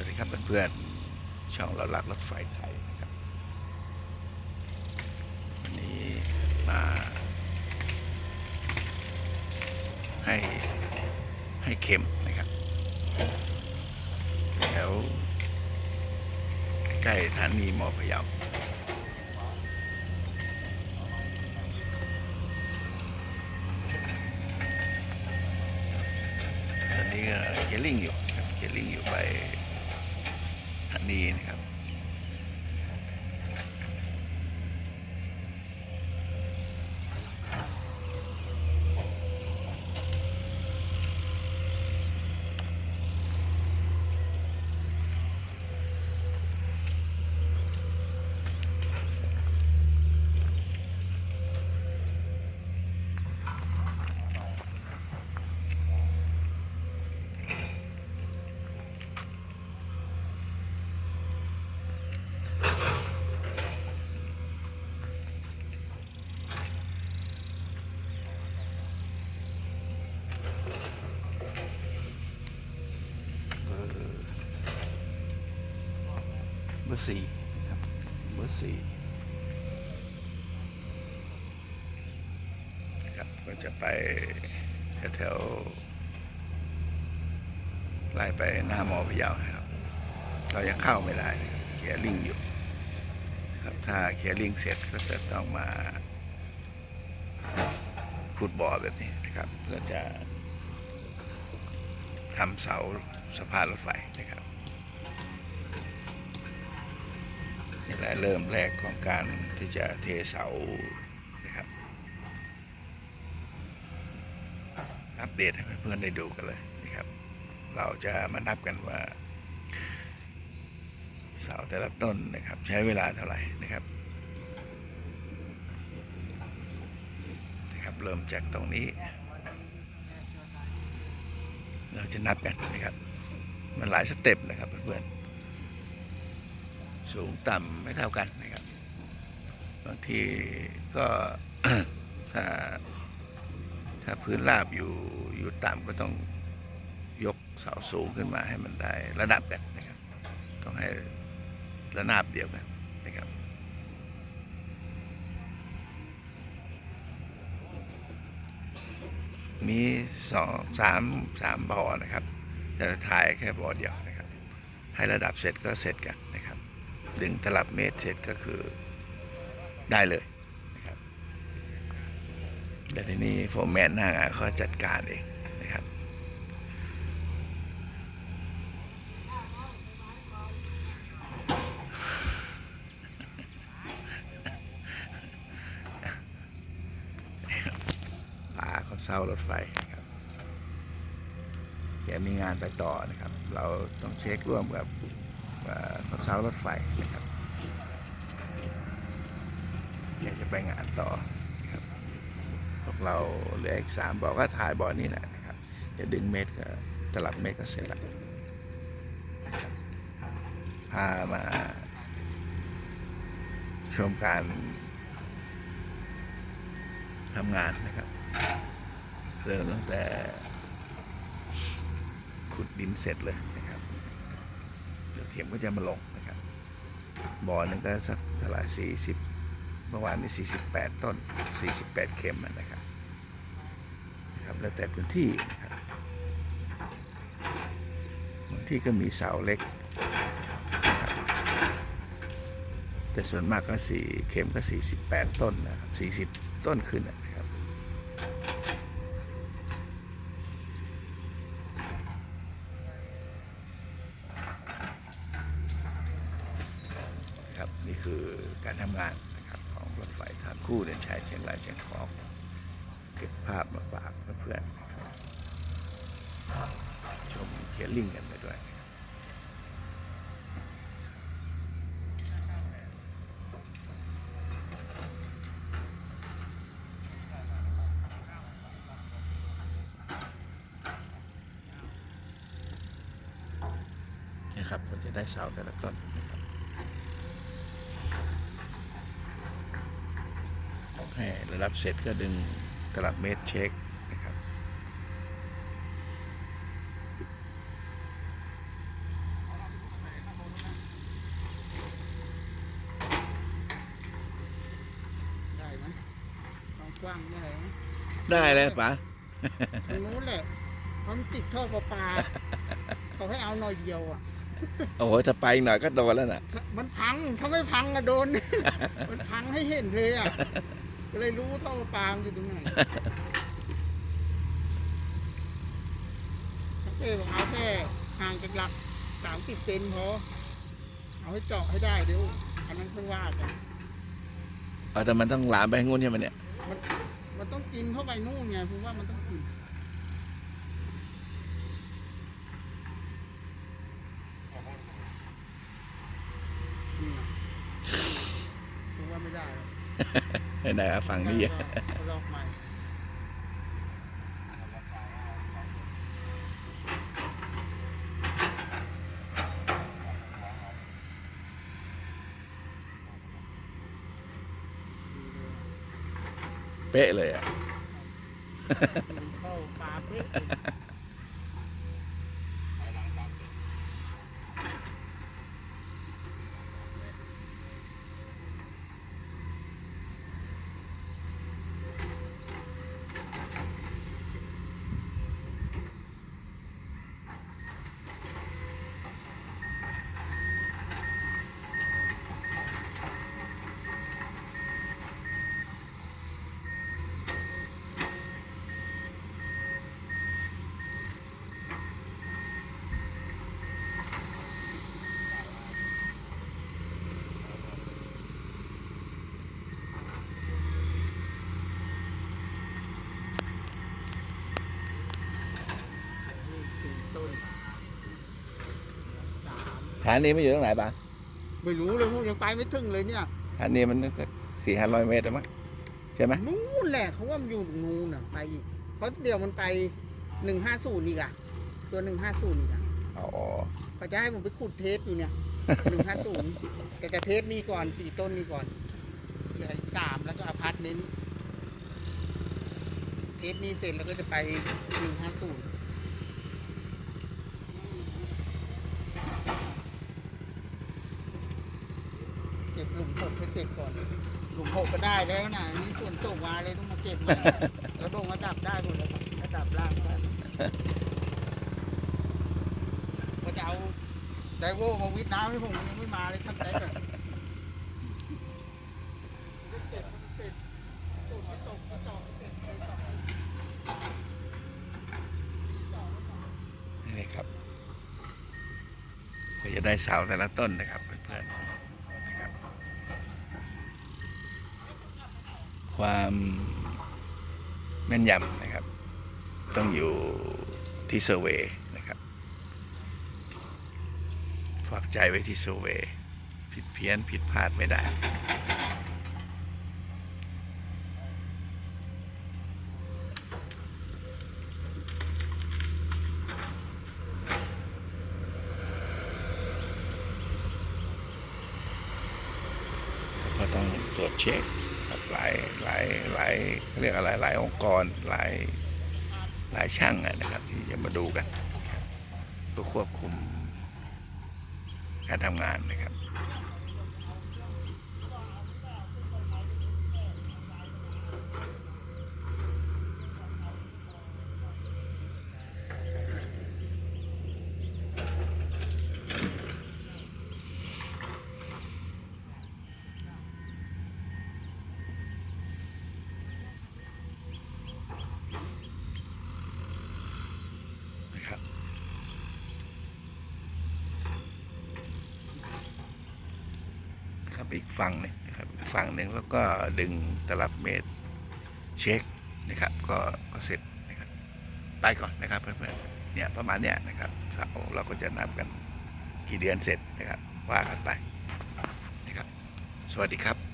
วัสดีครับเพื่อนๆช่องเราลักรถไฟไทยนะครับวันนี้มาให้ให้เข็มนะครับแถวใกล้สถานีมอพะเยาตอนนี้เคลิ่งอยู่เคลิ่งอยู่ไป นีนะครับ ร์สี่ครับเบอร์สี่ครับก็จะไปแถวไล่ไปหน้ามอพยานะครับ เรายังเข้าไม่ได้นะครับเคลียร์ลิงอยู่ ครับถ้าเคลียร์ลิงเสร็จก็จะต้องมาขุดบ่อแบบนี้นะครับเพื่อจะทำเสาสะพานรถไฟนะครับ แหละเริ่มแรกของการที่จะเทเสานะครับอัปเดตให้เพื่อนๆได้ดูกันเลยนะครับ เราจะมานับกันว่า เสาแต่ละต้นนะครับ ใช้เวลาเท่าไหร่นะครับนะครับ เริ่มจากตรงนี้ เราจะนับกันนะครับ มันหลายสเต็ปนะครับเพื่อนๆ สูงต่ำไม่เท่ากันนะครับ บางทีก็ถ้าถ้าพื้นราบอยู่อยู่ต่ำก็ต้องยกเสาสูงขึ้นมาให้มันได้ระดับกันนะครับ ต้องให้ระนาบเดียวกันนะครับมีสองสามสามบ่อนะครับ แต่ถ่ายแค่บ่อเดียวนะครับ ให้ระดับเสร็จก็เสร็จกันนะครับ ดึงตลับเมตรเสร็จก็คือได้เลยนะครับแต่ทีนี้โฟร์แมนหน้างานเขาจัดการเองนะครับ ป่าเขาเศร้ารถไฟนะครับแกมีงานไปต่อนะครับ เราต้องเช็คร่วมกับ เอ่อเขาเศร้ารถไฟนะครับแกจะไปงานต่อครับพวกเราเหลืออีกสามบอกก็ถ่ายบ่อนี่แหละนะครับจะดึงเม็ดก็ตลับเม็ดก็เสร็จแล้วนะพามาชมการทำงานนะครับ เริ่มตั้งแต่ขุดดินเสร็จเลย เดี๋ยวเทียมก็จะมาลงนะครับบ่อหนึ่งก็สักเท่าไหร่สี่สิบเมื่อวานนี้สี่สิบแปดต้นสี่สิบแปดเข็มนะครับนะครับ แล้วแต่พื้นที่นะครับบางที่ก็มีเสาเล็กนะครับแต่ส่วนมากก็สี่เข็มก็สี่สิบแปดต้นนะครับสี่สิบต้นขึ้นนะครับนี่คือ การทำงานนะครับของรถไฟทางคู่เดินชายเชียงรายเชียงของเก็บภาพมาฝากเพื่อนๆชมเคียลิงกันไปด้วยนะครับนะครับก็จะได้เสาแต่ละต้น รับเสร็จก็ดึงตลับเมตรเช็คนะครับ ได้ไหมความกว้างได้ไหมได้เลยปะทางนู้นแหละเพามันติดท่อประปาเขาให้เอาหน่อยเดียวอะ โอ้โหถ้าไปหน่อยก็โดนแล้วน่ะ มันพังเขาไม่พังอะโดน มันพังให้เห็นเลยอะ ก็เลยรู้ท่อประปามันอยู่ตรงไหนเออเอาแค่ห่างจากหลักสามสิบเซนพอ เอาให้เจาะให้ได้เดี๋ยว อันนั้นเพิ่งว่ากันเอาแต่มันต้องหลามไปงูนใช่ไหมเนี่ย มันมันต้องกินเข้าไปนู่นไงผมว่ามันต้องกิน นี่ไงผมว่าไม่ได้หรอกไห นๆเอาฝั่งนี้ก็ลอกใหม่เป๊ะเลยอะดูเข้าปลาเป๊ะเลย นี่สี่ต้นสาม ฐานนี้ไม่อยู่ตรงไหนป๋าไม่รู้เลยพวกยังไปไม่ถึงเลยเนี่ยฐานนี้มันสักสี่ห้าร้อยเมตรมั้งใช่ไหมนู่นแหละเขาว่ามันอยู่ตรงนู้นน่ะไปอีกเพราะเดี๋ยวมันไปหนึ่งห้าศูนย์อีกอะตัวหนึ่งห้าศูนย์อีกอะอ๋อเขาจะให้ผมไปขุดเทสอยู่เนี่ยหนึ่งห้าศูนย์แต่จะเทสนี่ก่อนสี่ต้นนี่ก่อนเหลืออีกสามแล้วก็อพาร์ตเมนต์เทสนี่เสร็จแล้วก็จะไปหนึ่งห้าศูนย์เก็บหลุมหกไปเสร็จก่อนหลุมหกก็ได้แล้วนะนี่ส่วนตกมาเลยต้องมาเก็บใหม่ แล้วลงระดับได้หมดแล้วครับระดับล่างได้ก็จะเอาไดโวมาวิทน้ำให้ผมยังไม่มาเลยทั้งแต่แบบเก็บมันเสร็จตกไม่ตกก็ต่อไม่เสร็จเลยต่อนี่ครับก็จะได้เสาแต่ละต้นนะครับเพื่อนๆนะครับ ความแม่นยำนะครับ ต้องอยู่ที่เซอร์เวย์นะครับฝากใจไว้ที่เซอร์เวย์ผิดเพี้ยนผิดพลาดไม่ได้ก็ต้องตรวจเช็คายหลายหลายเรียกอะไรหลายองค์กรหลายหลายช่างนะครับ ที่จะมาดูกันนะครับเพื่อควบคุมการทำงานนะครับ ครับ อีกฝั่งหนึงนะครับอีกฝั่งหนึ่งแล้วก็ดึงตลับเมตรเช็คนะครับ ก็ก็เสร็จนะครับไปก่อนนะครับเพื่อนๆเนี่ยประมาณเนี้ยนะครับเสาเราก็จะนับกันกี่เดือนเสร็จนะครับว่ากันไปนะครับ สวัสดีครับ